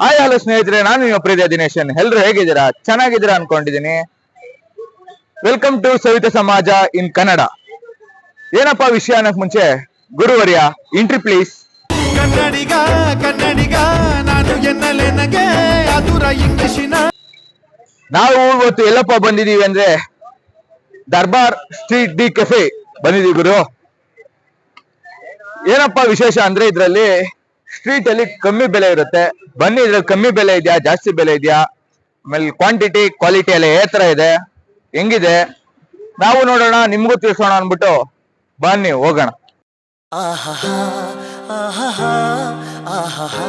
Hi hello ಸ್ನೇಹಿತರೆ ನಾನು ನಿಮ್ಮ ಪ್ರೀತಿಯ ದಿನೇಶನ್ ಎಲ್ರು ಹೇಗಿದ್ದೀರಾ? ಚೆನ್ನಾಗಿದ್ದೀರಾ ಅನ್ಕೊಂಡಿದ್ದೀನಿ. ವೆಲ್ಕಮ್ ಟು ಸವಿತ ಸಮಾಜ ಇನ್ ಕನ್ನಡ. ಏನಪ್ಪ ವಿಷಯ ಅನ್ನಕ್ ಮುಂಚೆ? ಗುರುವರ್ಯ ಇಂಟ್ರಿ ಪ್ಲೀಸ್ ಕನ್ನಡಿಗ ಕನ್ನಡಿಗ ನಾನು ಎನ್ನಲೆ ನನಗೆ ಅದುರ ನಾವು ಇವತ್ತು ಎಲ್ಲಪ್ಪ ಬಂದಿದೀವಿ ಅಂದ್ರೆ ದರ್ಬಾರ್ ಸ್ಟ್ರೀಟ್ ಡಿ ಕೆಫೆ ಬಂದಿದೀವಿ ಗುರು. ಏನಪ್ಪಾ ವಿಶೇಷ ಅಂದ್ರೆ ಇದ್ರಲ್ಲಿ ಸ್ಟ್ರೀಟ್ ಅಲ್ಲಿ ಕಮ್ಮಿ ಬೆಲೆ ಇರುತ್ತೆ. ಬನ್ನಿ, ಇದ್ರಲ್ಲಿ ಕಮ್ಮಿ ಬೆಲೆ ಇದೆಯಾ, ಜಾಸ್ತಿ ಬೆಲೆ ಇದೆಯಾ? ಆಮೇಲೆ ಕ್ವಾಂಟಿಟಿ ಕ್ವಾಲಿಟಿ ಎಲ್ಲ ಯಾವ ತರ ಇದೆ. ಹೆಂಗಿದೆ? ನಾವು ನೋಡೋಣ, ನಿಮ್ಗೂ ತಿಳಿಸೋಣ ಅನ್ಬಿಟ್ಟು ಬನ್ನಿ, ಹೋಗೋಣ. ಆಹಾ ಆಹಾ ಆಹಾ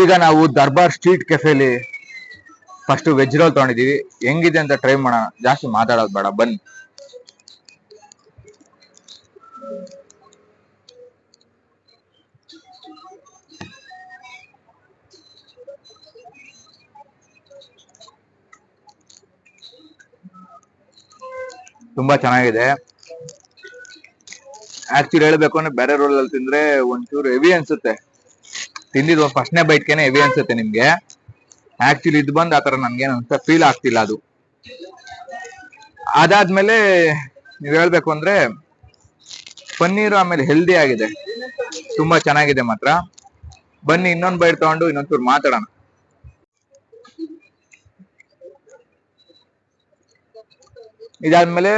ಈಗ ನಾವು ದರ್ಬಾರ್ ಸ್ಟ್ರೀಟ್ ಕೆಫೆಲಿ ಫಸ್ಟ್ ವೆಜ್ ರೋಲ್ ತಗೊಂಡಿದೀವಿ ಹೆಂಗಿದೆ ಅಂತ ಟ್ರೈ ಮಾಡೋಣ. ಜಾಸ್ತಿ ಮಾತಾಡೋದು ಬೇಡ. ಬನ್ನಿ. ತುಂಬಾ ಚೆನ್ನಾಗಿದೆ. ಆಕ್ಚುಲಿ ಹೇಳ್ಬೇಕು ಅಂದ್ರೆ ಬೇರೆ ರೋಲ್ ಅಲ್ಲಿ ತಿಂದ್ರೆ ಒಂಚೂರು ಹೆವಿ ಅನ್ಸುತ್ತೆ. ತಿಂದಿದ್ದು ಫಸ್ಟ್ನೇ ಬೈಟ್ಗೆನೆ ಹೆವಿ ಅನ್ಸುತ್ತೆ ನಿಮ್ಗೆ. ಆಕ್ಚುಲಿ ಇದು ಬಂದ್ ಆತರ ನನ್ಗೆ ಅನ್ಸ ಫೀಲ್ ಆಗ್ತಿಲ್ಲ ಅದು. ಅದಾದ್ಮೇಲೆ ನೀವ್ ಹೇಳ್ಬೇಕು ಅಂದ್ರೆ ಪನ್ನೀರ್ ಆಮೇಲೆ ಹೆಲ್ದಿ ಆಗಿದೆ. ತುಂಬಾ ಚೆನ್ನಾಗಿದೆ ಮಾತ್ರ. ಬನ್ನಿ ಇನ್ನೊಂದ್ ಬೈಟ್ ತಗೊಂಡು ಇನ್ನೊಂಚೂರು ಮಾತಾಡೋಣ. ಇದಾದ್ಮೇಲೆ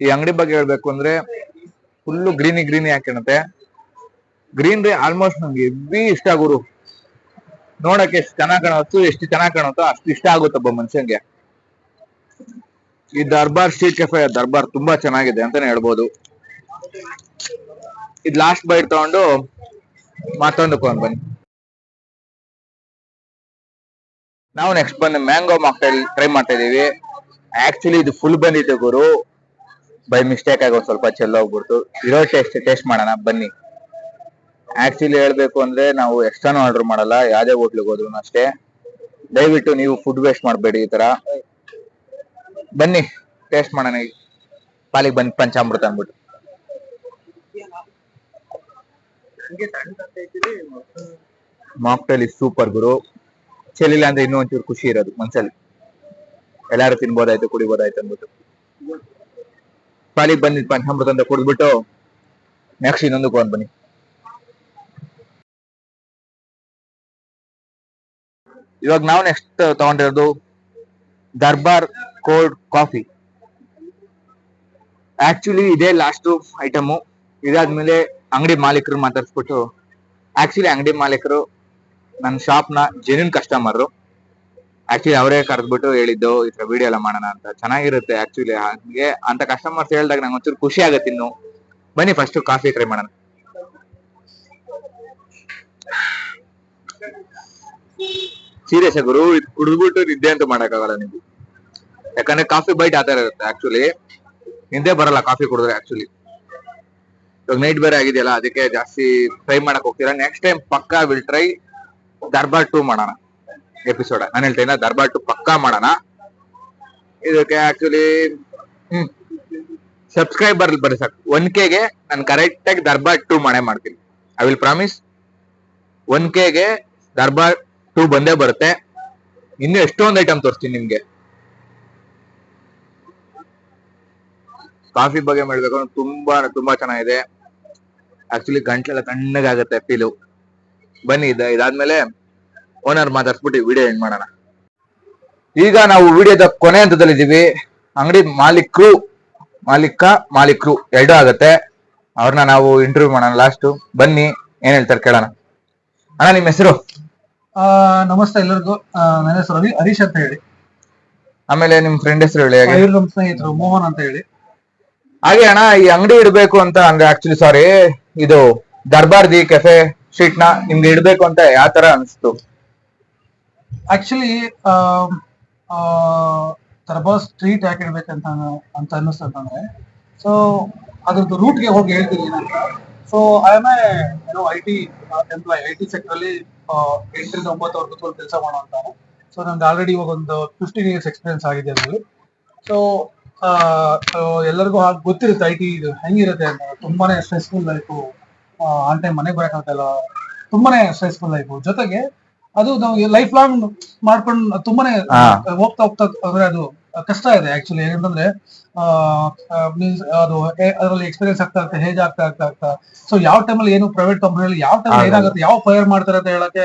ಈ ಅಂಗಡಿ ಬಗ್ಗೆ ಹೇಳ್ಬೇಕು ಅಂದ್ರೆ ಫುಲ್ಲು ಗ್ರೀನಿ ಗ್ರೀನಿ ಹಾಕಿಣತೆ ಗ್ರೀನ್ರಿ ಆಲ್ಮೋಸ್ಟ್ ನಂಗೆ ಎಬ್ಬಿ ಇಷ್ಟ ಗುರು. ನೋಡಕ್ಕೆ ಎಷ್ಟು ಚೆನ್ನಾಗ್ ಕಾಣುತ್ತೋ, ಎಷ್ಟು ಚೆನ್ನಾಗಿ ಕಾಣುತ್ತೋ ಅಷ್ಟು ಇಷ್ಟ ಆಗುತ್ತಪ್ಪ ಮನುಷ್ಯಂಗೆ. ಈ ದರ್ಬಾರ್ ಸ್ಟ್ರೀಟ್ ಕೆಫೆ, ದರ್ಬಾರ್ ತುಂಬಾ ಚೆನ್ನಾಗಿದೆ ಅಂತಾನೆ ಹೇಳ್ಬೋದು. ಇದ್ ಲಾಸ್ಟ್ ಬೈಟ್ ತಗೊಂಡು ಮತ್ತೊಂದು ಬನ್ನಿ. ನಾವು ನೆಕ್ಸ್ಟ್ ಬಂದು ಮ್ಯಾಂಗೋ ಮಾಕ್ಟೈಲ್ ಟ್ರೈ ಮಾಡ್ತಾ ಇದೀವಿ ಆಕ್ಚುಲಿ ಇದು ಫುಲ್ ಬಂದಿತ್ತು ಗುರು. ಬೈ ಮಿಸ್ಟೇಕ್ ಆಗಿ ಒಂದ್ ಸ್ವಲ್ಪ ಚೆಲ್ಲೋಗ್ಬಿಡ್ತು ಇರೋ ಟೇಸ್ಟ್ ಟೇಸ್ಟ್ ಮಾಡೋಣ, ಬನ್ನಿ. ಆಕ್ಚುಲಿ ಹೇಳ್ಬೇಕು ಅಂದ್ರೆ ನಾವು ಎಕ್ಸ್ಟ್ರಾನು ಆರ್ಡರ್ ಮಾಡಲ್ಲ, ಯಾವ್ದೇ ಹೋಟ್ಲಿಗೆ ಹೋದ್ರು ಅಷ್ಟೇ. ದಯವಿಟ್ಟು ನೀವು ಫುಡ್ ವೇಸ್ಟ್ ಮಾಡಬೇಡಿ ಈ ತರ. ಬನ್ನಿ ಟೇಸ್ಟ್ ಮಾಡೋಣ ಪಾಲಿಗೆ ಬಂದ್ ಪಂಚಾಮೃತ ಅಂದ್ಬಿಟ್ಟು. ಮಾಕ್ಟೈಲ್ ಇಸ್ ಸೂಪರ್ ಗುರು. ಚೆಲ್ಲಿಲ್ಲ ಅಂದ್ರೆ ಇನ್ನೂ ಒಂಚೂರು ಖುಷಿ ಇರೋದು ಮನ್ಸಲ್ಲಿ. ಎಲ್ಲಾರು ತಿನ್ಬೋದಾಯ್ತು, ಕುಡಿಬೋದಾಯ್ತು ಅಂದ್ಬಿಟ್ಟು. ಪಾಲಿಗೆ ಬಂದಿದ್ ಪಂಚಾಮೃತ ಅಂತ ಕುಡಿದ್ಬಿಟ್ಟು ನೆಕ್ಸ್ಟ್ ಇನ್ನೊಂದು ಕೊಂಡ್ ಬನ್ನಿ. ಇವಾಗ ನಾವು ನೆಕ್ಸ್ಟ್ ತಗೊಂಡಿರೋದು ದರ್ಬಾರ್ ಕೋಲ್ಡ್ ಕಾಫಿ. ಆಕ್ಚುಲಿ ಇದೇ ಲಾಸ್ಟ್ ಐಟಮು ಇದಾದ್ಮೇಲೆ ಅಂಗಡಿ ಮಾಲೀಕರು ಮಾತಾಡ್ಸ್ಬಿಟ್ಟು ಆಕ್ಚುಲಿ ಅಂಗಡಿ ಮಾಲೀಕರು ನನ್ನ ಶಾಪ್ನ ಜೆನ್ಯೂನ್ ಕಸ್ಟಮರ್ ಆಕ್ಚುಲಿ ಅವರೇ ಕರೆದ್ಬಿಟ್ಟು ಹೇಳಿದ್ದು, ಈ ತರ ವಿಡಿಯೋ ಎಲ್ಲ ಮಾಡೋಣ ಅಂತ. ಚೆನ್ನಾಗಿರುತ್ತೆ ಆಕ್ಚುಲಿ ಹಂಗೆ ಅಂತ ಕಸ್ಟಮರ್ಸ್ ಹೇಳಿದಾಗ ನಂಗೆ ಒಂಚೂರು ಖುಷಿ ಆಗತ್ತೆ ಇನ್ನು. ಬನ್ನಿ ಫಸ್ಟ್ ಕಾಫಿ ಟ್ರೈ ಮಾಡೋಣ. ಸೀರಿಯಸ್ ಗುರು, ಇದು ಕುಡಿದ್ಬಿಟ್ಟು ನಿದ್ದೆ ಅಂತ ಮಾಡಕ್ಕಾಗಲ್ಲ ನಿಮ್ಗೆ. ಯಾಕಂದ್ರೆ ಕಾಫಿ ಬೈಟ್ ಆತರ ಇರುತ್ತೆ ಆಕ್ಚುಲಿ ನಿದ್ದೆ ಬರಲ್ಲ ಕಾಫಿ ಕುಡಿದ್ರೆ ಆಕ್ಚುಲಿ ಇವಾಗ ನೈಟ್ ಬೇರೆ ಆಗಿದೆಯಲ್ಲ, ಅದಕ್ಕೆ ಜಾಸ್ತಿ ಟ್ರೈ ಮಾಡಕ್ ಹೋಗ್ತೀರಾ. ನೆಕ್ಸ್ಟ್ ಟೈಮ್ ಪಕ್ಕಾ ವಿಲ್ ಟ್ರೈ ದರ್ಬಾರ್ ಟೂ ಮಾಡೋಣ. ಎಪಿಸೋಡ್. ನಾನು ಹೇಳ್ತೇನೆ ದರ್ಬಾರ್ ಟು ಪಕ್ಕಾ ಮಾಡೋಣ. ಇದಕ್ಕೆ ಆಕ್ಚುಲಿ ಹ್ಮ್. ಸಬ್ಸ್ಕ್ರೈಬರ್ ಬರ್ರಿ ಸಾಕು. ಒನ್ ಕೆಗೆ ನಾನು ಕರೆಕ್ಟ್ ಆಗಿ ದರ್ಬಾರ್ ಟೂ ಮಾಡೇ ಮಾಡ್ತೀನಿ. ಐ ವಿಲ್ ಪ್ರಾಮಿಸ್ ಒನ್ ಕೆಗೆ ದರ್ಬಾರ್ ಟೂ ಬಂದೇ ಬರುತ್ತೆ. ಇನ್ನು ಎಷ್ಟೊಂದು ಐಟಮ್ ತೋರಿಸ್ತೀನಿ ನಿಮ್ಗೆ. ಕಾಫಿ ಬಗ್ಗೆ ಮಾಡಬೇಕು ತುಂಬಾ ತುಂಬಾ ಚೆನ್ನಾಗಿದೆ. ಆಕ್ಚುಲಿ ಗಂಟ್ಲೆಲ್ಲ ತಣ್ಣಗಾಗತ್ತೆ ಫೀಲು ಬನ್ನಿ ಇದ ಇದಾದ್ಮೇಲೆ ಓನರ್ ಮಾತಾಡ್ಸ್ಬಿಟ್ಟು ವಿಡಿಯೋ ಎಂಡ್ ಮಾಡೋಣ. ಈಗ ನಾವು ವಿಡಿಯೋದ ಕೊನೆ ಹಂತದಲ್ಲಿ ಇದೀವಿ. ಅಂಗಡಿ ಮಾಲೀಕರು ಮಾಲೀಕ ಮಾಲೀಕರು ಎರಡೂ ಆಗತ್ತೆ. ಅವ್ರನ್ನ ನಾವು ಇಂಟರ್ವ್ಯೂ ಮಾಡೋಣ ಲಾಸ್ಟ್ ಬನ್ನಿ ಏನ್ ಹೇಳ್ತಾರೆ ಕೇಳೋಣ. ಅಣ್ಣ ನಿಮ್ಮ ಹೆಸರು? ಆ, ನಮಸ್ತೆ ಎಲ್ಲರಿಗೂ. ನನ್ನ ಹೆಸರು ರವಿ ಹರೀಶ್ ಅಂತ ಹೇಳಿ. ಆಮೇಲೆ ನಿಮ್ ಫ್ರೆಂಡ್ ಹೆಸರು ಹೇಳಿ ಹಾಗೆ. ಇವ್ರು ನಮ್ಮ ಸ್ನೇಹಿತರು ಮೋಹನ್ ಅಂತ ಹೇಳಿ. ಹಾಗೆ ಅಣ್ಣ ಈ ಅಂಗಡಿ ಇಡಬೇಕು ಅಂತ ಅಂದ್ರೆ ಆಕ್ಚುಲಿ ಸಾರಿ ಇದು ದರ್ಬಾರ್ ದಿ ಕೆಫೆ ಸ್ಟ್ರೀಟ್ನ ನಿಮ್ಗೆ ಇಡ್ಬೇಕು ಅಂತ ಯಾವ ತರ ಅನ್ಸ್ತು? ಆಕ್ಚುಲಿ ತರಬಾ ಸ್ಟ್ರೀಟ್ ಯಾಕೆ ಇಡ್ಬೇಕಂತ ಅಂತ ಅನ್ನಿಸ್ತದೆ ಅಂತಂದ್ರೆ ಸೊ ಅದ್ರದ್ದು ರೂಟ್ಗೆ ಹೋಗಿ ಹೇಳ್ತೀನಿ ಏನಂತ ಸೊ ಐ ಆಮ್ ಏನೋ I T employee I T sector ಅಲ್ಲಿ ಎಂಟರಿಂದ ಒಂಬತ್ತು ವರ್ಗ ಕೂತ್ಕೊಂಡು ಕೆಲಸ ಅಂತ. ಸೊ ನಂಗೆ ಆಲ್ರೆಡಿ ಇವಾಗ ಒಂದು ಫಿಫ್ಟೀನ್ ಇಯರ್ಸ್ ಎಕ್ಸ್ಪೀರಿಯನ್ಸ್ ಆಗಿದೆ ಅದರಲ್ಲಿ. ಸೊ ಎಲ್ಲರಿಗೂ ಗೊತ್ತಿರುತ್ತೆ ಐ ಟಿ ಇದು ಹೆಂಗಿರುತ್ತೆ ಅಂತ. ತುಂಬಾನೇ ಸ್ಟ್ರೆಸ್ಫುಲ್ ಲೈಫು ಆನ್ ಟೈಮ್ ಮನೆಗೆ ಇಲ್ಲ ತುಂಬಾನೇ ಸ್ಟ್ರೆಸ್ಫುಲ್ ಲೈಫ್ ಜೊತೆಗೆ ಅದು ನಾವು ಲೈಫ್ ಲಾಂಗ್ ಮಾಡ್ಕೊಂಡು ತುಂಬಾನೇ ಹೋಗ್ತಾ ಹೋಗ್ತಾ ಅಂದ್ರೆ ಅದು ಕಷ್ಟ ಇದೆ ಆಕ್ಚುಲಿ ಏನಂತಂದ್ರೆ ಮೀನ್ಸ್ ಅದು ಅದರಲ್ಲಿ ಎಕ್ಸ್ಪೀರಿಯನ್ಸ್ ಆಗ್ತಾ ಆಗ್ತಾ ಹೇಜ್ ಆಗ್ತಾ ಆಗ್ತಾ ಆಗ್ತಾ. ಸೊ ಯಾವ ಟೈಮಲ್ಲಿ ಏನು ಪ್ರೈವೇಟ್ ಕಂಪನಿಯಲ್ಲಿ ಯಾವ ಟೈಮ್. ಏನಾಗುತ್ತೆ ಯಾವ ಫೈರ್ ಮಾಡ್ತಾರೆ ಅಂತ ಹೇಳಕ್ಕೆ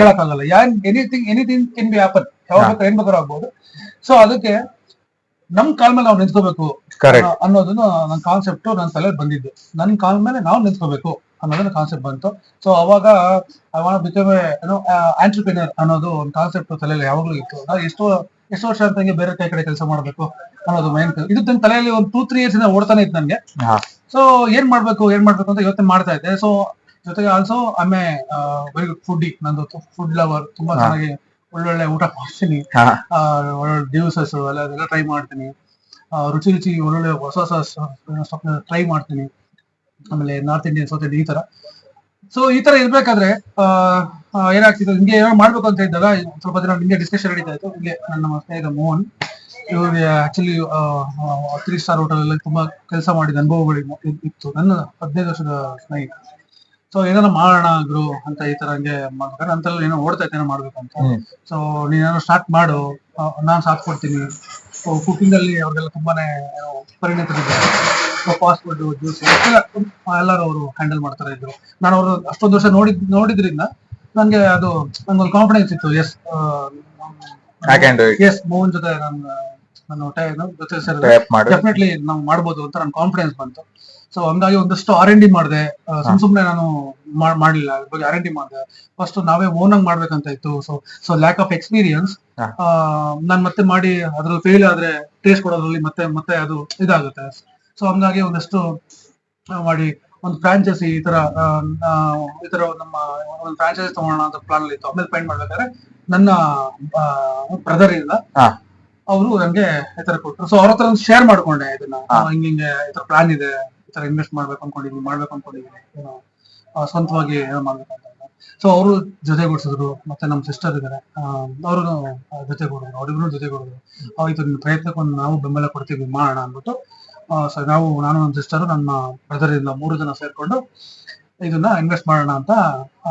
ಹೇಳಕ್ಕಾಗಲ್ಲ. ಯಾನ್ anything anything can be open ಯಾವಾಗ ಏನ್ ಬೇಕಾದ್ರೂ ಆಗ್ಬೋದು. ಸೊ ಅದಕ್ಕೆ ನಮ್ ಕಾಲ್ ಮೇಲೆ ನಾವು ನಿಂತ್ಕೋಬೇಕು ಅನ್ನೋದನ್ನ ನನ್ನ ಕಾನ್ಸೆಪ್ಟ್ ನನ್ನ ತಲೆ ಬಂದಿದ್ದು. ನನ್ನ ಕಾಲ್ ಮೇಲೆ ನಾವು ನಿಂತ್ಕೋಬೇಕು ಅನ್ನೋದನ್ನ ಕಾನ್ಸೆಪ್ಟ್ ಬಂತು ಸೊ ಅವಾಗ ಐ ವಾಂಟ್ ಬಿಕಮ್ ಏನೋ ಆಂಟ್ರಪ್ರಿನರ್ ಅನ್ನೋದು ಒಂದು ಕಾನ್ಸೆಪ್ಟ್ ತಲೆಯಲ್ಲಿ ಯಾವಾಗ್ಲೂ ಇತ್ತು ನಾವು ಎಷ್ಟೋ ಎಷ್ಟು ವರ್ಷ ಅಂತ ಬೇರೆ ಕೈ ಕಡೆ ಕೆಲಸ ಮಾಡ್ಬೇಕು ಅನ್ನೋದು ಮೈನ್ ಇದು ನನ್ನ ತಲೆಯಲ್ಲಿ ಒಂದು ಟೂ ತ್ರೀ ಇಯರ್ಸ್ ಇಂದ ಓಡ್ತಾನೆ ಇತ್ತು ನನಗೆ ಸೊ ಏನ್ ಮಾಡ್ಬೇಕು ಏನ್ ಮಾಡ್ಬೇಕು ಅಂತ ಯೋಚನೆ ಮಾಡ್ತಾ ಇದ್ದೆ ಸೊ ಜೊತೆಗೆ also I'm very good food ನಂದು ಫುಡ್ ಲವರ್ ತುಂಬಾ ಚೆನ್ನಾಗಿ ಒಳ್ಳೊಳ್ಳೆ ಊಟ ಮಾಡ್ತೀನಿ ಆ, ಒಳ್ಳೊಳ್ಳೆ ಜ್ಯೂಸಸ್ ಎಲ್ಲ ಟ್ರೈ ಮಾಡ್ತೀನಿ ರುಚಿ ರುಚಿ ಒಳ್ಳೊಳ್ಳೆ ಹೊಸ ಹೊಸ ಟ್ರೈ ಮಾಡ್ತೀನಿ ಆಮೇಲೆ ನಾರ್ತ್ ಇಂಡಿಯನ್ ಸೌತ್ ಇಂಡಿಯನ್ ಈ ತರ. ಸೊ ಈ ತರ ಇರ್ಬೇಕಾದ್ರೆ ಆ, ನಿಮ್ಗೆ ಏನೋ ಮಾಡ್ಬೇಕು ಅಂತ ಇದ್ದಾಗ ಸ್ವಲ್ಪ ದಿನ ಹಿಂಗೆ ಡಿಸ್ಕಷನ್ ನಡೀತಾ ಇತ್ತು. ಹಿಂಗೆ ನನ್ನ ನಮ್ಮ ಸ್ನೇಹಿತ ಮೋಹನ್ ಇವ್ರಿಗೆ ಆಕ್ಚುಲಿ ತ್ರೀ ಸ್ಟಾರ್ ಹೋಟೆಲ್ ಅಲ್ಲಿ ತುಂಬಾ ಕೆಲಸ ಮಾಡಿದ ಅನುಭವಗಳು ಇತ್ತು. ನನ್ನ ಹದಿನೈದು ವರ್ಷದ ಸ್ನೇಹಿತ. ಸೊ ಏನಾರ ಮಾಡೋಣ ಗುರು ಅಂತ ಈ ತರ ಹಂಗೆ ಮಾಡ್ಬೇಕಾದ್ರೆ ಅಂತೆಲ್ಲ ಏನೋ ಓಡ್ತಾ ಇತ್ತು ಏನೋ ಮಾಡ್ಬೇಕು ಅಂತ. ಸೊ ನೀನೇನೋ ಸ್ಟಾರ್ಟ್ ಮಾಡು. ನಾನ್ ಸಾಥ್ ಕೊಡ್ತೀನಿ. ಕುಕಿಂಗ್ ಅಲ್ಲಿ ಅವ್ರಿಗೆಲ್ಲ ತುಂಬಾನೇ ಪರಿಣಿತರಿದ್ದಾರೆ ಫಾಸ್ಟ್ ಫುಡ್ ಜ್ಯೂಸ್ ಎಲ್ಲರೂ ಅವರು ಹ್ಯಾಂಡಲ್ ಮಾಡ್ತಾರೆ ಇದ್ರು. ನಾನು ಅವರು ಅಷ್ಟೊಂದು ವರ್ಷ ನೋಡಿದ್ ನೋಡಿದ್ರಿಂದ ನನ್ಗೆ ಅದು ನಂಗೊಂದು ಕಾನ್ಫಿಡೆನ್ಸ್ ಇತ್ತು. Yes I can do it. S Mohan ಜೊತೆ ನಾನು ನನ್ನ ಹೊಟ್ಟೆ ಜೊತೆ ಮಾಡು. ಡೆಫಿನೆಟ್ಲಿ ನಾವು ಮಾಡ್ಬೋದು ಅಂತ ನನ್ ಕಾನ್ಫಿಡೆನ್ಸ್ ಬಂತು. ಸೊ ಹಂಗಾಗಿ ಒಂದಷ್ಟು ಆರ್ ಎನ್ ಡಿ ಮಾಡಿದೆ. ಸುಮ್ ಸುಮ್ನೆ ನಾನು ಮಾಡಲಿಲ್ಲ ಬಗ್ಗೆ ಆರ್ ಎನ್ ಡಿ ಮಾಡಿದೆ. ಫಸ್ಟ್ ನಾವೇ ಓನ್ ಆಗಿ ಮಾಡ್ಬೇಕಂತ ಇತ್ತು. So so lack of experience ನಾನು ಮತ್ತೆ ಮಾಡಿ ಅದ್ರಲ್ಲಿ ಫೇಲ್ ಆದ್ರೆ ಟೇಸ್ಟ್ ಕೊಡೋದ್ರಲ್ಲಿ ಮತ್ತೆ ಮತ್ತೆ ಅದು ಇದಾಗುತ್ತೆ. ಸೊ ಹಂಗಾಗಿ ಒಂದಷ್ಟು ಮಾಡಿ ಒಂದು ಫ್ರಾಂಚೈಸಿ ಈ ತರ ಈ ತರ ನಮ್ಮ ಒಂದು ಫ್ರಾಂಚೈಸಿ ತಗೋಣ ಅಂತ ಪ್ಲಾನ್ ಇತ್ತು. ಆಮೇಲೆ ಫೈಂಡ್ ಮಾಡ್ಬೇಕಾದ್ರೆ ನನ್ನ ಬ್ರದರ್ ಇಲ್ಲ. ಅವರು ನಂಗೆ ಈ ತರ ಕೊಟ್ರು. ಸೊ ಅವ್ರ ಹತ್ರ ಶೇರ್ ಮಾಡ್ಕೊಂಡೆ ಇದನ್ನ. ಹಿಂಗೆ ಈ ತರ ಪ್ಲಾನ್ ಇದೆ. ಈ ತರ ಇನ್ವೆಸ್ಟ್ ಮಾಡ್ಬೇಕು ಅನ್ಕೊಂಡಿದೀನಿ ಮಾಡ್ಬೇಕು ಅನ್ಕೊಂಡಿದೀನಿ ಏನೋ ಸ್ವಂತವಾಗಿ ಏನೋ ಮಾಡ್ಬೇಕು ಅಂತ ಸೊ ಅವರು ಜೊತೆಗೂಡಿಸಿದ್ರು ಮತ್ತೆ ನಮ್ಮ ಸಿಸ್ಟರ್ ಇದಾರೆ ಅವರು ಜೊತೆಗೂಡಿದ್ರು ಅವ್ರಿಗೂ ಜೊತೆಗೂಡಿದ್ರು ಆಯ್ತು ನಿಮ್ಮ ಪ್ರಯತ್ನಕ್ಕೊಂದು ನಾವು ಬೆಂಬಲ ಕೊಡ್ತೀವಿ ಮಾಡೋಣ ಅಂದ್ಬಿಟ್ಟು ಸೊ ನಾವು ನಾನು ನನ್ನ ಸಿಸ್ಟರ್ ನನ್ನ ಬ್ರದರ್ ಇಂದ ಮೂರು ಜನ ಸೇರ್ಕೊಂಡು ಇದನ್ನ ಇನ್ವೆಸ್ಟ್ ಮಾಡೋಣ ಅಂತ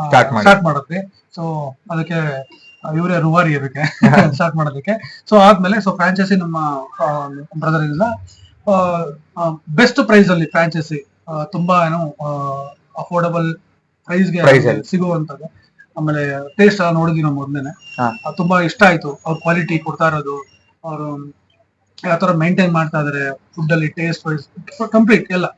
ಸ್ಟಾರ್ಟ್ ಮಾಡಿದ್ವಿ. ಸೊ ಅದಕ್ಕೆ ಇವರೇ ರೂವಾರಿ ಅದಕ್ಕೆ ಸ್ಟಾರ್ಟ್ ಮಾಡೋದಕ್ಕೆ. ಸೊ ಆದ್ಮೇಲೆ ಸೊ ಫ್ರಾಂಚೈಸಿ ನಮ್ಮ ಬ್ರದರ್ ಇಂದ ಬೆಸ್ಟ್ ಪ್ರೈಸ್ ಅಲ್ಲಿ ಫ್ರಾಂಚೈಸಿ ತುಂಬಾ ಏನು ಅಫೋರ್ಡಬಲ್ ಪ್ರೈಸ್ಗೆ ಗೆ ಅಲ್ಲಿ. ಸಿಗುವಂತದ್ದು ಆಮೇಲೆ ಟೇಸ್ಟ್ ನೋಡಿದ್ವಿ ನಾವು ಮೊದ್ಲೇನೆ ಹಾ. ತುಂಬಾ ಇಷ್ಟ ಆಯ್ತು ಅವ್ರ ಕ್ವಾಲಿಟಿ ಕೊಡ್ತಾ ಇರೋದು ಅವರು ಯಾವ ತರ ಮೇಂಟೈನ್ ಮಾಡ್ತಾ ಇದಾರೆ ಫುಡ್ ಅಲ್ಲಿ ಟೇಸ್ಟ್ ವೈಸ್ ಕಂಪ್ಲೀಟ್ ಎಲ್ಲ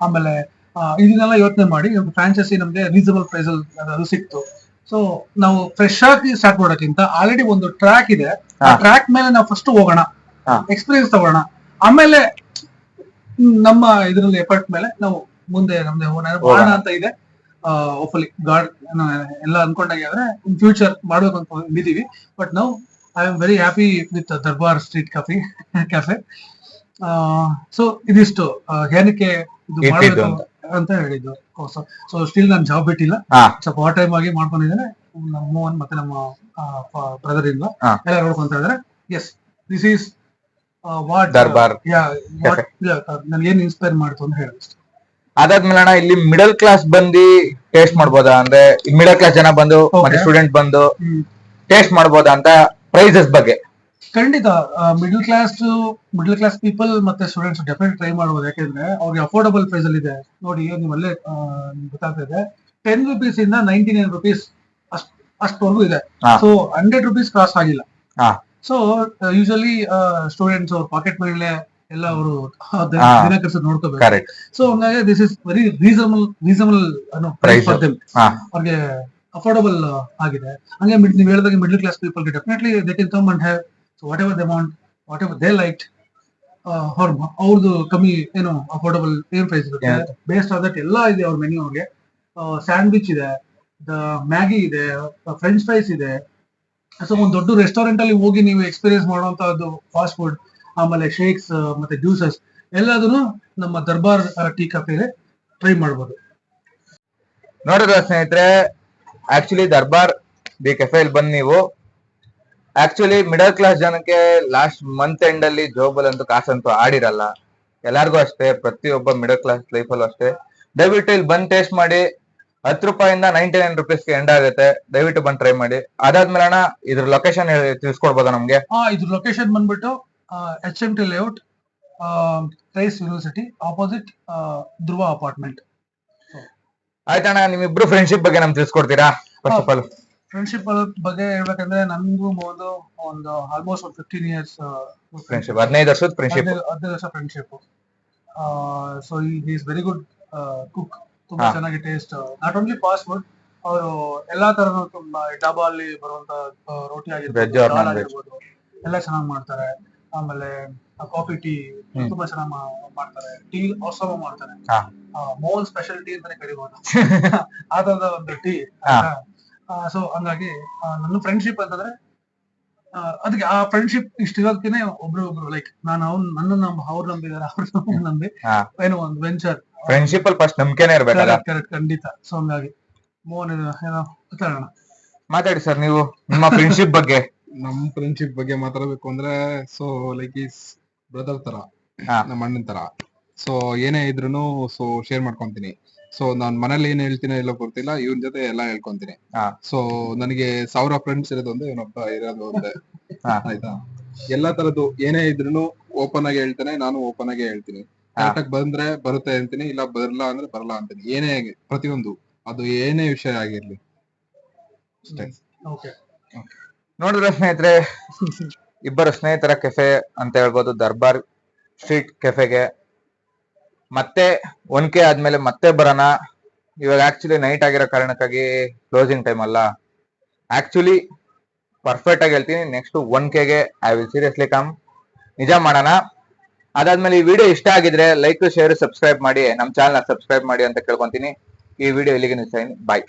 ಆಮೇಲೆ ಆ, ಇದನ್ನೆಲ್ಲ ಯೋಚನೆ ಮಾಡಿ ಫ್ರಾಂಚೈಸಿ ನಮ್ಗೆ ರೀಸನಬಲ್ ಪ್ರೈಸ್ ಅಲ್ಲಿ ಅದು ಸಿಕ್ತು ಸೊ ನಾವು ಫ್ರೆಶ್ ಆಗಿ ಸ್ಟಾರ್ಟ್ ಮಾಡೋಕ್ಕಿಂತ ಆಲ್ರೆಡಿ ಒಂದು ಟ್ರ್ಯಾಕ್ ಇದೆ ಆ ಹಾ. ಟ್ರ್ಯಾಕ್ ಮೇಲೆ ನಾವು ಫಸ್ಟ್ ಹೋಗೋಣ ಹಾ. ಎಕ್ಸ್ಪೀರಿಯನ್ಸ್ ತಗೋಣ ಆಮೇಲೆ ನಮ್ಮ ಇದರಲ್ಲಿ ಎಫರ್ಟ್ ಮೇಲೆ ನಾವು ಮುಂದೆ ನಮ್ದು ಮಾಡೋಣ ಅಂತ ಇದೆ. ಹೋಪ್ಫುಲಿ ಗಾಡ್ ಎಲ್ಲ ಅನ್ಕೊಂಡಾಗೆ ಆದ್ರೆ ಇನ್ ಫ್ಯೂಚರ್ ಮಾಡ್ಬೇಕು ಅಂತ ಇದ್ದೀವಿ ಬಟ್ ನಾವು I am very happy with Darbar street coffee cafe so ಇದಿಷ್ಟು ಏನಕ್ಕೆ ಇದು ಮಾಡಬೇಕು ಅಂತ. ಹೇಳಿದ್ದು. ಸೊ ಸ್ಟಿಲ್ ನಾನು ಜಾಬ್ ಬಿಟ್ಟಿಲ್ಲ. ಸ್ವಲ್ಪ ಆ ಟೈಮ್ ಆಗಿ ಮಾಡ್ಕೊಂಡಿದ್ದೇನೆ. ನಮ್ಮ ಮತ್ತೆ ನಮ್ಮ ಬ್ರದರ್ ಇಂದ. ಎಲ್ಲ ನೋಡ್ಕೊಂತ ಇದಾರೆ yes this is what Darbar. ನನ್ಗೆ ಏನ್ ಇನ್ಸ್ಪೈರ್ ಮಾಡ್ತು ಅಂತ ಹೇಳಿ ಅದಾದ್ಮೇಲೆ ಅಣ್ಣ ಇಲ್ಲಿ ಮಿಡಲ್ ಕ್ಲಾಸ್ ಬಂದು ಟೇಸ್ಟ್ ಮಾಡ್ಬೋದಾ? ಅಂದ್ರೆ ಮಿಡಲ್ ಕ್ಲಾಸ್ ಜನ ಬಂದು ಮತ್ತೆ ಸ್ಟೂಡೆಂಟ್ ಬಂದು ಟೇಸ್ಟ್ ಮಾಡ್ಬೋದಾ ಅಂತ ಪ್ರೈಸಸ್ ಬಗ್ಗೆ? ಖಂಡಿತ middle class middle class people ಮತ್ತೆ ಸ್ಟೂಡೆಂಟ್ಸ್ ಡೆಫಿನೆಟ್ ಟ್ರೈ ಮಾಡ್ಬೋದು. ಯಾಕೆಂದ್ರೆ ಅವ್ರಿಗೆ ಅಫೋರ್ಡಬಲ್ ಪ್ರೈಸ್ ಅಲ್ಲಿ ಇದೆ. ನೋಡಿ ನಿಮ್ಮಲ್ಲೇ ಗೊತ್ತಾಗ್ತಾ ಇದೆ. ಟೆನ್ ರುಪೀಸ್ ಇಂದ ನೈನ್ಟಿ ನೈನ್ ರುಪೀಸ್ ಅಷ್ಟ್ ಅಷ್ಟವರೆಗೂ ಇದೆ. ಸೊ ಹಂಡ್ರೆಡ್ ರುಪೀಸ್ ಕ್ರಾಸ್ ಆಗಿಲ್ಲ. ಸೊ ಯೂಶಲಿ ಸ್ಟೂಡೆಂಟ್ಸ್ ಅವ್ರ ಪಾಕೆಟ್ ಮೇಲೆ ಎಲ್ಲ ಅವರು. ದಿನ ಕೆಲಸ ನೋಡ್ಕೋಬೇಕು. ಸೊ ಹಂಗಾಗಿ this is very reasonable reasonable price them ಹಾ. ಅವ್ರಿಗೆ ಅಫೋರ್ಡಬಲ್ ಆಗಿದೆ. ಹಂಗೆ ನೀವು ಹೇಳಿದಾಗ middle class people definitely they can come and have whatever they want whatever they like ಅವ್ರ ಅವ್ರದ್ದು ಕಮ್ಮಿ ಏನು ಅಫೋರ್ಡಬಲ್ ಏನ್ ಪ್ರೈಸ್ ಇರುತ್ತೆ. ಬೇಸ್ಟ್ ದಟ್ ಎಲ್ಲ ಇದೆ ಅವ್ರ ಮೆನ್ಯೂ ಅವ್ರಿಗೆ. ಸ್ಯಾಂಡ್ವಿಚ್ ಇದೆ ಮ್ಯಾಗಿ ಇದೆ ಫ್ರೆಂಚ್ ಫ್ರೈಸ್ ಇದೆ. ಸೊ ಒಂದು ದೊಡ್ಡ ರೆಸ್ಟೋರೆಂಟ್ ಅಲ್ಲಿ ಹೋಗಿ ನೀವು ಎಕ್ಸ್ಪೀರಿಯನ್ಸ್ ಮಾಡುವಂತಹದ್ದು ಫಾಸ್ಟ್ ಫುಡ್ ಆಮೇಲೆ ಶೇಕ್ಸ್ ಮತ್ತೆ ಜ್ಯೂಸಸ್ ಎಲ್ಲದನ್ನು ನಮ್ಮ ದರ್ಬಾರ್ ಟೀ ಕಾಫಿಗೆ ಟ್ರೈ ಮಾಡ್ಬೋದು. ನೋಡಿದ ಸ್ನೇಹಿತರೆ ಆಕ್ಚುಲಿ ದರ್ಬಾರ್ ದಿ ಕೆಫೆಲ್ ಬಂದ್ ನೀವು. ಆಕ್ಚುಲಿ ಮಿಡಲ್ ಕ್ಲಾಸ್ ಜನಕ್ಕೆ ಲಾಸ್ಟ್ ಮಂತ್ ಎಂಡ್ ಅಲ್ಲಿ ಜೋಬಲ್ ಅಂತೂ ಕಾಸಂತೂ ಆಡಿರಲ್ಲ. ಎಲ್ಲಾರ್ಗೂ ಅಷ್ಟೇ, ಪ್ರತಿಯೊಬ್ಬ ಮಿಡಲ್ ಕ್ಲಾಸ್ ಲೈಫ್ ಅಲ್ಲೂ ಅಷ್ಟೇ. ದಯವಿಟ್ಟು ಇಲ್ಲಿ ಬಂದ್ ಟೇಸ್ಟ್ ಮಾಡಿ. ಹತ್ತು ರೂಪಾಯಿಂದ ನೈಂಟಿ ನೈನ್ ರುಪೀಸ್ಗೆ ಎಂಡ್ ಆಗುತ್ತೆ. ದಯವಿಟ್ಟು ಬಂದು ಟ್ರೈ ಮಾಡಿ. ಅದಾದ್ಮೇಲೆ ಅಣ್ಣ ಇದ್ರ ಲೊಕೇಶನ್ ತಿಳಿಸ್ಕೊಡ್ಬೋದಾ ನಮ್ಗೆ? ಆ ಇದ್ರ ಲೊಕೇಶನ್ ಬಂದ್ಬಿಟ್ಟು H M T layout Christ university opposite Dhruva apartment ಆಯ್ತಣ್ಣ ನಿಮ್ಮಿಬ್ರು ಫ್ರೆಂಡ್ಶಿಪ್ ಬಗ್ಗೆ ನಮ್ಗೆ ತಿಳ್ಸ್ಕೊಡ್ತೀರಾ? ಫಸ್ಟ್ ಆಫ್ ಆಲ್ ಫ್ರೆಂಡ್ಶಿಪ್ ಬಗ್ಗೆ ಹೇಳ್ಬೇಕಂದ್ರೆ ನನ್ಗೂ ಒಂದು ಒಂದು ಆಲ್ಮೋಸ್ಟ್ ಒಂದು ಫಿಫ್ಟೀನ್ ಇಯರ್ಸ್ ಫ್ರೆಂಡ್ಶಿಪ್ ಹದಿನೈದು ವರ್ಷದ ಫ್ರೆಂಡ್ಶಿಪ್ ಹದಿನೈದು ವರ್ಷ friendship so is very good cook ತುಂಬಾ ಚೆನ್ನಾಗಿ taste not only fast food ಅವರು ಎಲ್ಲಾ ತರನು ತುಂಬಾ ಡಾಬಾ ಅಲ್ಲಿ ಬರುವಂತ ರೋಟಿ ಆಗಿರ್ಬೋದು ಎಲ್ಲಾ ದಾಲ್ ಆಗಿರ್ಬೋದು ಎಲ್ಲ ಚೆನ್ನಾಗಿ ಮಾಡ್ತಾರೆ. ಆಮೇಲೆ ಕಾಫಿ ಟೀ ತುಂಬಾ ಚೆನ್ನಾಗಿ ಮಾಡ್ತಾರೆ. ಟೀ ಅವಸರ ಮಾಡ್ತಾರೆ. ಮೋಲ್ ಸ್ಪೆಷಲ್ ಟೀ ಅಂತಾನೆ ಕರಿಬಹುದು ಆ ತರದ ಒಂದು ಟೀ. ಸೊ ಹಂಗಾಗಿ ನನ್ನ ಫ್ರೆಂಡ್ಶಿಪ್ ಅಂತಂದ್ರೆ ಅದಕ್ಕೆ ಆ ಫ್ರೆಂಡ್ಶಿಪ್ ಇಷ್ಟಿರೋದಕ್ಕೆ ಒಬ್ರು ಒಬ್ರು ಲೈಕ್ ನಾನು ಅವ್ನ್ ನನ್ನ ನಂಬ ಅವ್ರು ನಂಬಿದಾರೆ ಅವ್ರು ನಂಬಿ. ಏನೋ ಒಂದು ವೆಂಚರ್ ಫ್ರೆಂಡ್ಶಿಪ್ ಅಲ್ಲಿ ಫಸ್ಟ್ ನಂಬಿಕೆನೇ ಇರ್ಬೇಕಲ್ಲ? ಕರೆಕ್ಟ್ ಖಂಡಿತ. ಸೊ ಹಂಗಾಗಿ ಮೋಹನ್ ಏನೋ ಮಾತಾಡೋಣ. ಮಾತಾಡಿ ಸರ್ ನೀವು ನಿಮ್ಮ ಫ್ರೆಂಡ್ಶಿಪ್ ಬಗ್ಗೆ. ನಮ್ ಫ್ರೆಂಡ್ಶಿಪ್ ಬಗ್ಗೆ ಮಾತಾಡಬೇಕು ಅಂದ್ರೆ ಸೊ ಲೈಕ್ ಈಸ್ ಬ್ರದರ್ ತರ. ನಮ್ಮ ಅಣ್ಣನ ತರ. ಸೊ ಏನೇ ಇದ್ರೂನು ಸೊ ಶೇರ್ ಮಾಡ್ಕೊಂತೀನಿ. ಸೊ ನಾನ್ ಮನೇಲಿ ಏನ್ ಹೇಳ್ತೀನಿ ಎಲ್ಲ ಗೊತ್ತಿಲ್ಲ ಇವನ್ ಜೊತೆ ಎಲ್ಲ ಹೇಳ್ಕೊಂತೀನಿ. ಹಾ. ಸೊ ನನಗೆ ಸಾವಿರ ಫ್ರೆಂಡ್ಸ್ ಇರೋದು ಒಂದೇ ಇವನೊಬ್ಬ ಇರೋದು ಒಂದೇ. ಹಾ. ಆಯ್ತಾ? ಎಲ್ಲಾ ತರದ್ದು ಏನೇ ಇದ್ರೂನು ಓಪನ್ ಆಗಿ ಹೇಳ್ತಾನೆ ನಾನು ಓಪನ್ ಆಗಿ ಹೇಳ್ತೀನಿ. ಕರೆಕ್ಟಾಗಿ ಬಂದ್ರೆ ಬರುತ್ತೆ ಅಂತೀನಿ ಇಲ್ಲ ಬರಲ್ಲ ಅಂದ್ರೆ ಬರಲ್ಲ ಅಂತೀನಿ. ಏನೇ ಆಗಿ ಪ್ರತಿಯೊಂದು. ಅದು ಏನೇ ವಿಷಯ ಆಗಿರ್ಲಿ. ಅಷ್ಟೇ. ಓಕೆ ನೋಡಿದ್ರೆ ಸ್ನೇಹಿತರೆ ಇಬ್ಬರು ಸ್ನೇಹಿತರ ಕೆಫೆ ಅಂತ ಹೇಳ್ಬೋದು ದರ್ಬಾರ್ ಸ್ಟ್ರೀಟ್ ಕೆಫೆಗೆ ಮತ್ತೆ ಒನ್ಕೆ ಆದ್ಮೇಲೆ ಮತ್ತೆ ಬರೋಣ. ಇವಾಗ ಆಕ್ಚುಲಿ ನೈಟ್ ಆಗಿರೋ ಕಾರಣಕ್ಕಾಗಿ ಕ್ಲೋಸಿಂಗ್ ಟೈಮ್ ಅಲ್ಲ. ಆಕ್ಚುಲಿ ಪರ್ಫೆಕ್ಟ್ ಆಗಿ ಹೇಳ್ತೀನಿ ನೆಕ್ಸ್ಟ್ ಒನ್ ಕೆಗೆ ಐ ವಿಲ್ ಸೀರಿಯಸ್ಲಿ ಕಮ್ ನಿಜ ಮಾಡೋಣ. ಅದಾದ್ಮೇಲೆ ಈ ವಿಡಿಯೋ ಇಷ್ಟ ಆಗಿದ್ರೆ ಲೈಕ್ ಶೇರ್ ಸಬ್ಸ್ಕ್ರೈಬ್ ಮಾಡಿ ನಮ್ಮ ಚಾನಲ್ ಸಬ್ಸ್ಕ್ರೈಬ್ ಮಾಡಿ ಅಂತ ಕೇಳ್ಕೊಂತೀನಿ. ಈ ವಿಡಿಯೋ ಇಲ್ಲಿಗೆ ನಿಲ್ಸ್ತೀನಿ ಬಾಯ್